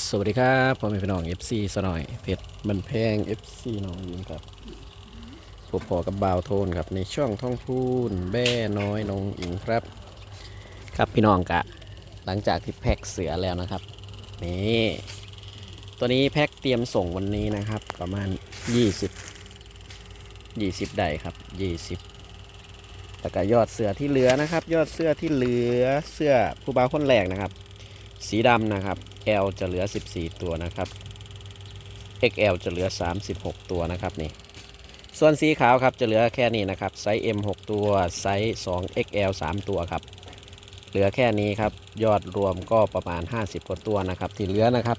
สวัสดีครับผมเป็นพี่น้อง FC สนอยเพชรบันแพง FC น้องยิงครับผมพอกับบ่าวโทนครับในช่องท่องพูนแบ่น้อยน้องอิงครับ ครับพี่น้องกะ หลังจากที่แพ็กเสือแล้วนะครับ นี่ตัวนี้แพ็กเตรียมส่งวันนี้นะครับ ประมาณ 20 20ได้ครับ 20แล้วก็ยอดเสือที่เหลือนะครับ ยอดเสื้อที่เหลือเสื้อผู้บ่าวคนแรกนะครับ สีดำนะครับ L จะเหลือ 14 ตัวนะครับ XL จะเหลือ 36 ตัวนะครับนี่ ส่วนสีขาวครับจะเหลือแค่นี้นะครับไซส์ M 6 ตัวไซส์2 XL 3 ตัวครับ เหลือแค่นี้ครับยอดรวมก็ประมาณ 50 กว่าตัวนะครับ ที่เหลือนะครับ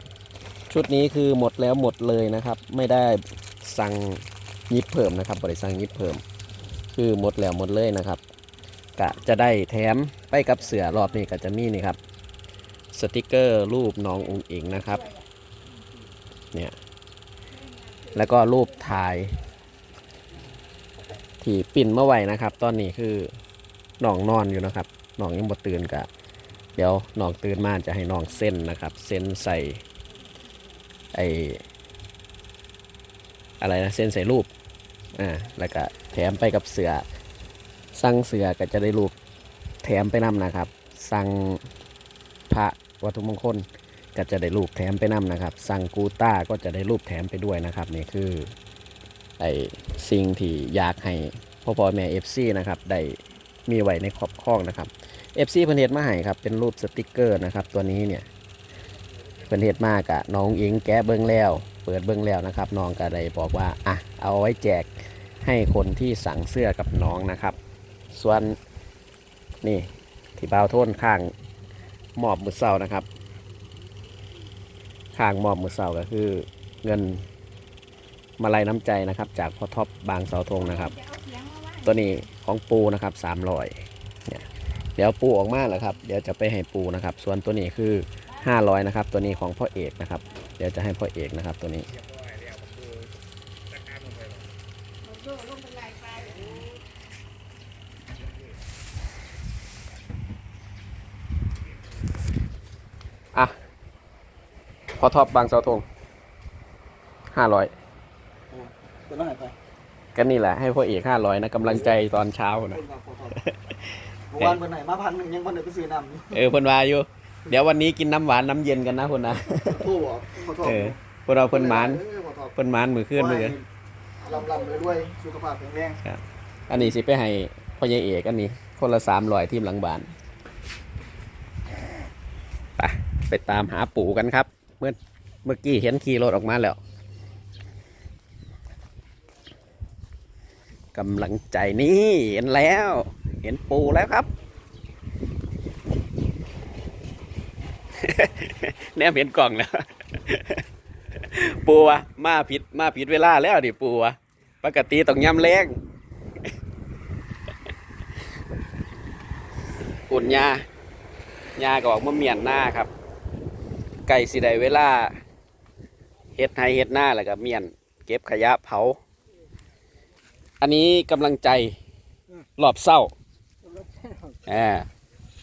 ชุดนี้คือหมดแล้วหมดเลยนะครับ ไม่ได้สั่งยิบเพิ่มนะครับบริสั่งยิบเพิ่ม คือหมดแล้วหมดเลยนะครับกะจะได้แถมไปกับเสือรอบนี้ก็จะมีนี่ครับ สติกเกอร์รูปน้องอุงอิงนะครับ เนี่ย แล้วก็รูปถ่าย ที่ปิ่นเมื่อไหร่นะครับ ตอนนี้คือน้องนอนอยู่นะครับน้องยังบ่ตื่นกะเดี๋ยวน้องตื่นมาจะให้น้องเส้นนะครับ เส้นใส่ไออะไรนะเส้นใส่รูปอ่าแล้วก็แถมไปกับเสือสั่งเสือก็จะได้รูปแถมไปนำนะครับ สั่งพระ วัตถุมงคลก็จะได้รูปแถมไปนำนะครับสั่งกูต้าก็จะได้รูปแถมไปด้วยนะครับนี่คือไอสิ่งที่อยากให้พ่อพ่อแม่เอฟซีนะครับได้มีไว้ในครอบครองนะครับเอฟซีเพิ่นเฮ็ดมาให้ครับเป็นรูปสติกเกอร์นะครับตัวนี้เนี่ยเพิ่นเฮ็ดมากะน้องอิงแกะเบิ้งแล้ว เปิดเบิ้งแล้วนะครับน้องก็ได้บอกว่าอะเอาไว้แจกให้คนที่สั่งเสื้อกับน้องนะครับ ส่วนนี่ที่บ่าวโทนข้าง มอบมือเศร้านะครับข้างมอบมือเศร้าก็คือเงินมาลัยน้ำใจนะครับ จากพ่อท็อปบางเสาธงนะครับ ตัวนี้ของปูนะครับสามรอยเนี่ยเดี๋ยวปูออกมาแล้วครับ เดี๋ยวจะไปให้ปูนะครับ ส่วนตัวนี้คือ500นะครับ ตัวนี้ของพ่อเอกนะครับ เดี๋ยวจะให้พ่อเอกนะครับ ตัวนี้ อะพ อท็อปบางเสาธงห้าร้อยตัวน้อยไปก็นี่แหละให้พ่อเอกห้าร้อยนะกำลังใจตอนเช้านะคนกับพอทอเมื่อวานวันไหนมาพันหนึ่งยังวันไหนไปซื้อน้ำเออเพิ่นว่าอยู่ เดี๋ยววันนี้กินน้ำหวานน้ำเย็นกันนะคนนะทั่วพอทอเออพวกเราเพิ่นหมานเออพอทอเพิ่นหมานมือขึ้นมือกันลำลำเลยด้วยสุขภาพแข็งแรงอันนี้สิไปให้พ่อใหญ่เอกอันนี้ คนละสามร้อยทีมหลังบ้านไปไปตามหาปู่กันครับเมื่อเมื่อกี้เห็นขี่รถออกมาแล้วกำลังใจนี่เห็นแล้ว เห็นปูแล้วครับแนมเห็นกล่องแล้ว ปูวะมาผิดมาผิดเวลาแล้วดิปูวะปกติต้องย้ำแรงปุ่นยายาก็ออกมาเมียนหน้าครับ ไก่สิได้เวลาเฮ็ดให้เฮ็ดหน้าแล้วก็เมียน เก็บขยะเผา อันนี้กำลังใจรอบเศร้าอ่า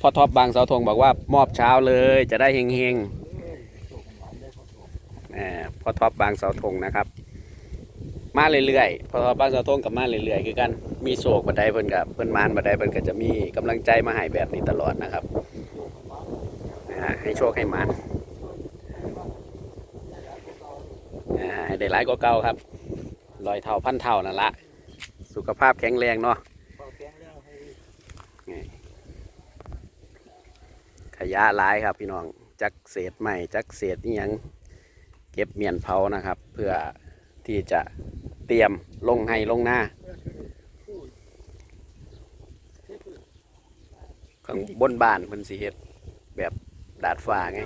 พ่อท็อปบางเสาธงบอกว่ามอบเช้าเลยจะได้เฮงเฮงอ่าพ่อท็อปบางเสาธงนะครับ มาเรื่อยๆพ่อท็อปบางเสาธงกับมาเรื่อยๆคือกันมีโศกบันไดเพิ่นกับเพิ่นมานบันไดเพิ่นก็จะมีกำลังใจมาให้แบบนี้ตลอดนะครับให้โชคให้มันอ่า ให้ได้หลายกว่าเก่าครับลอยเท่าพันเท่านั่นละสุขภาพแข็งแรงเนาะเบาแข็งแรงให้ขยะหลายครับพี่น้องจักเศษใหม่จักเศษนี่ยังเก็บเมียนเผานะครับ เพื่อที่จะเตรียมลงให้ลงหน้าข้างบนบ้านเพิ่นสิเฮ็ดแบบดาดฟ้าไง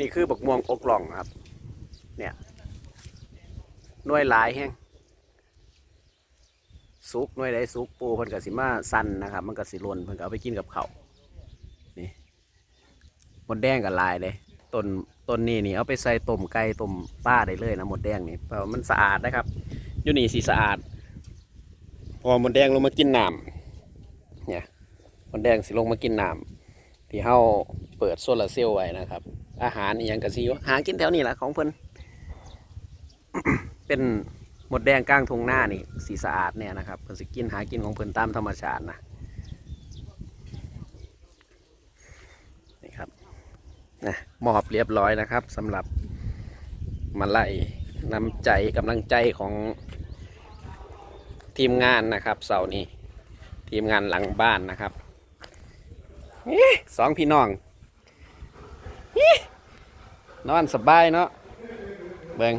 นี่คือบักม่วงอกหล่องครับ เนี่ยหน่วยหลายแห้งสุกหน่วยใดสุกปูเพิ่นก็สิมาสั้นนะครับ มันก็สิลนเพิ่นก็เอาไปกินกับเขานี่หมดแดงกับลายเลยต้นต้นนี้นี่เอาไปใส่ต้มไก่ต้มปลาได้เลยนะหมดแดงนี่เพราะว่ามันสะอาดนะครับอยู่นี่สีสะอาด พอหมดแดงลงมากินน้ำเนี่ยหมดแดงสิลงมากินน้ำที่เฮาเปิดโซลาร์เซลล์ไว้นะครับ อาหารอหยังกะซีหากินแถวนี้แหละของเพิ่น เป็นหมดแดงกลางทงหน้านี่สีสะอาดเนี่ยนะครับเพิ่นสิกินหากินของเพิ่นตามธรรมชาตินะนี่ครับนะมอบเรียบร้อยนะครับสำหรับมาไล่น้ำใจกำลังใจของทีมงานนะครับเสาร์นี้ ทีมงานหลังบ้านนะครับสองพี่น้อง นอนสบายเนาะเบิง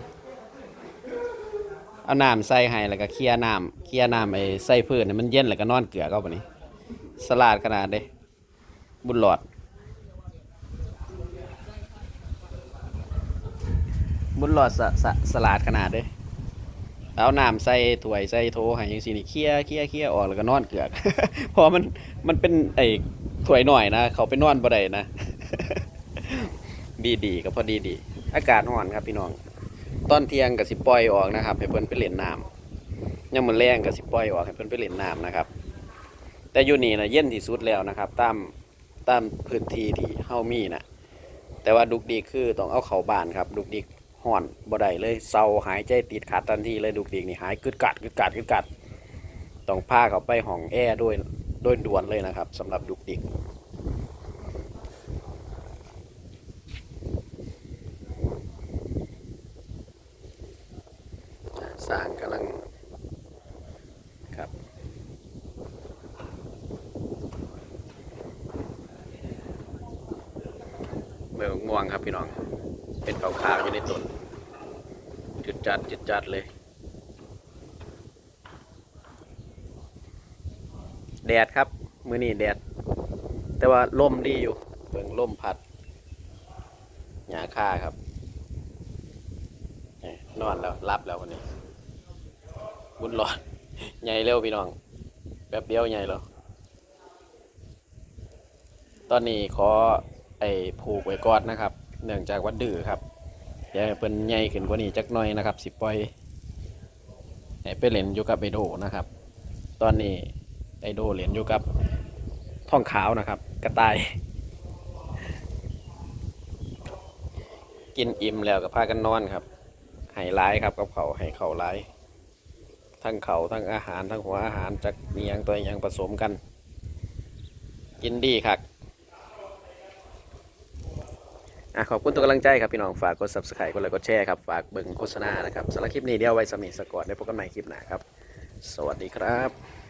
เอาน้ำใส่ให้แล้วก็เคลียร์น้ำเคลียร์น้ำไอ้ใส่พื้นให้มันเย็นแล้วก็นอนเกลือเข้าไปนี่สลาดขนาดเด้บุญหลอด บุญหลอดสสสลาดขนาดเด้เอาน้ำใส่ถ้วยใส่โถให้ยังสินี่เคลียเคลียเคลียออกแล้วก็นอนเกลือกเพราะมันมันเป็นไอ้ถ้วยหน่อยนะ เขาไปนอนบ่ได้นะ ดีดีๆก็พอดีดีๆอากาศร้อนครับพี่น้อง ตอนเที่ยงกับสิปล่อยออกนะครับให้เพิ่นไปเล่นน้ำยังมือแรงกับสิปล่อยออกให้เพิ่นไปเล่นน้ำนะครับ แต่อยู่นี่นะเย็นที่สุดแล้วนะครับ ตามตามพื้นที่ที่เฮามีนะแต่ว่าดุกดีคือต้องเอาเข้าบานครับ ดุกดิกห่อนบ่ได้เลยเศร้าหายใจติดขัดทันทีเลยดุกดิกนี่หายกึดกัดกึดกัดกึดกัดต้องพาเขาไปห้องแอร์ด้วยโดยด่วนเลยนะครับสำหรับดุกดิก สร้างกำลังครับเมื่อม่วงครับพี่น้อง เป็นขาวๆอยู่ในต้นจุดจัดจุดจัดเลย แดดครับ มือนี้แดด แต่ว่าลมดีอยู่เบิ่งลมพัดหญ้าค่าครับนอนแล้วรับแล้ววันนี้ บุญหลอด ใหญ่เร็วพี่น้อง แป๊บเดียวใหญ่แล้ว ตอนนี้ขอไอ้ผูกไว้ก่อนนะครับ เนื่องจากว่าดื้อครับอย่าให้เป็นใหญ่ขึ้นกว่านี้จักหน่อยนะครับ สิปล่อยให้ไปเล่นอยู่กับไอโดนะครับ ตอนนี้ไอโดเล่นอยู่กับท่องขาวนะครับ กระต่าย กินอิ่มแล้วก็พากันนอนครับให้ร้ายครับกับเขาให้เขาร้าย ทั้งเขาทั้งอาหารทั้งหัวอาหารจากเนียงตัวอย่างผสมกัน กินดีครับอะขอบคุณทุกกำลังใจครับพี่น้องฝากกด subscribe กดไลค์กดแชร์ครับฝากเบิ่งโฆษณานะครับสำหรับคลิปนี้เดี๋ยวไว้สมิสก่อนได้พบกันใหม่คลิปหน้าครับ สวัสดีครับ